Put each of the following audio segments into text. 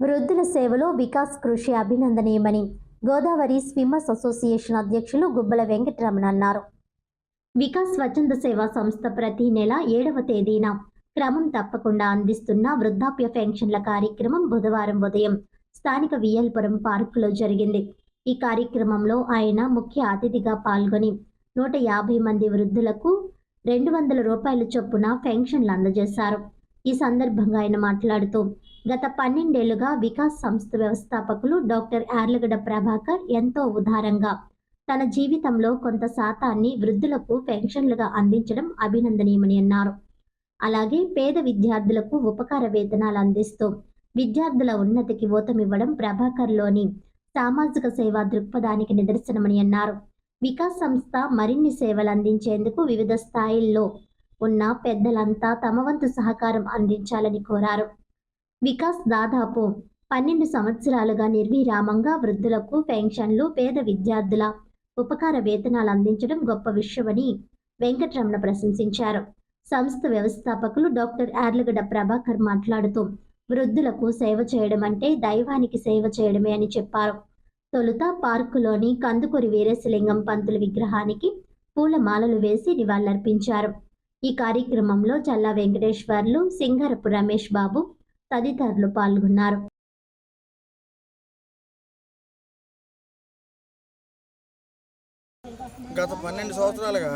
వృద్ధుల సేవలో వికాస్ కృషి అభినందనీయమని గోదావరి స్విమ్మర్స్ అసోసియేషన్ అధ్యక్షులు గుబ్బల వెంకటరమణ అన్నారు. వికాస్ స్వచ్ఛంద సేవా సంస్థ ప్రతి నెల ఏడవ తేదీన క్రమం తప్పకుండా అందిస్తున్న వృద్ధాప్య పెన్షన్ల కార్యక్రమం బుధవారం ఉదయం స్థానిక వియల్పురం పార్కులో జరిగింది. ఈ కార్యక్రమంలో ఆయన ముఖ్య అతిథిగా పాల్గొని నూట యాభై మంది వృద్ధులకు రెండు వందల రూపాయల చొప్పున పెన్షన్లు అందజేశారు. ఈ సందర్భంగా ఆయన మాట్లాడుతూ గత పన్నెండేళ్ళుగా వికాస్ సంస్థ వ్యవస్థాపకులు డాక్టర్ యార్లగడ ప్రభాకర్ ఎంతో ఉదారంగా తన జీవితంలో కొంత శాతాన్ని వృద్ధులకు పెన్షన్లుగా అందించడం అభినందనీయమని అన్నారు. అలాగే పేద విద్యార్థులకు ఉపకార వేతనాలు అందిస్తూ విద్యార్థుల ఉన్నతికి ఊతమివ్వడం ప్రభాకర్లోని సామాజిక సేవా దృక్పథానికి నిదర్శనమని అన్నారు. వికాస్ సంస్థ మరిన్ని సేవలు అందించేందుకు వివిధ స్థాయిల్లో ఉన్న పెద్దలంతా తమ వంతు సహకారం అందించాలని కోరారు. వికాస్ దాదాపు పన్నెండు సంవత్సరాలుగా నిర్విరామంగా వృద్ధులకు పెన్షన్లు పేద విద్యార్థుల ఉపకార వేతనాలు అందించడం గొప్ప విషయమని వెంకటరమణ ప్రశంసించారు. సంస్థ వ్యవస్థాపకులు డాక్టర్ యార్లగడ్డ ప్రభాకర్ మాట్లాడుతూ వృద్ధులకు సేవ చేయడం అంటే దైవానికి సేవ చేయడమే అని చెప్పారు. తొలుత పార్కులోని కందుకూరి వీరేశలింగం పంతుల విగ్రహానికి పూలమాలలు వేసి నివాళులర్పించారు. ఈ కార్యక్రమంలో చల్లా వెంకటేశ్వర్లు సింగరపు రమేష్ బాబు తదితరులు పాల్గొన్నారు. గత పన్నెండు సంవత్సరాలుగా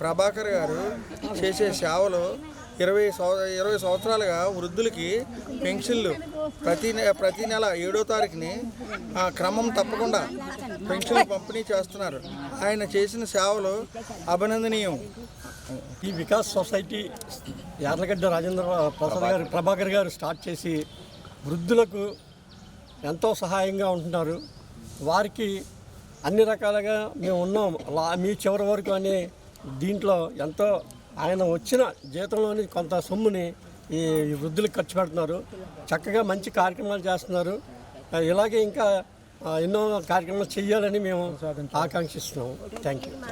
ప్రభాకర్ గారు చేసే సేవలు ఇరవై ఇరవై సంవత్సరాలుగా వృద్ధులకి పెన్షన్లు ప్రతి నె- ప్రతి నెల ఏడో తారీఖుని క్రమం తప్పకుండా పెన్షన్లు పంపిణీ చేస్తున్నారు. ఆయన చేసిన సేవలు అభినందనీయం. ఈ వికాస్ సొసైటీ యార్లగడ్డ రాజేంద్ర ప్రసాద్ గారు ప్రభాకర్ గారు స్టార్ట్ చేసి వృద్ధులకు ఎంతో సహాయంగా ఉంటున్నారు. వారికి అన్ని రకాలుగా మేము ఉన్నాం. లా మీ చివరి వరకు అనే దీంట్లో ఎంతో ఆయన వచ్చిన జీతంలోని కొంత సొమ్ముని ఈ వృద్ధులకు ఖర్చు పెడుతున్నారు. చక్కగా మంచి కార్యక్రమాలు చేస్తున్నారు. ఇలాగే ఇంకా ఎన్నో కార్యక్రమాలు చేయాలని మేము ఆకాంక్షిస్తున్నాము. Thank you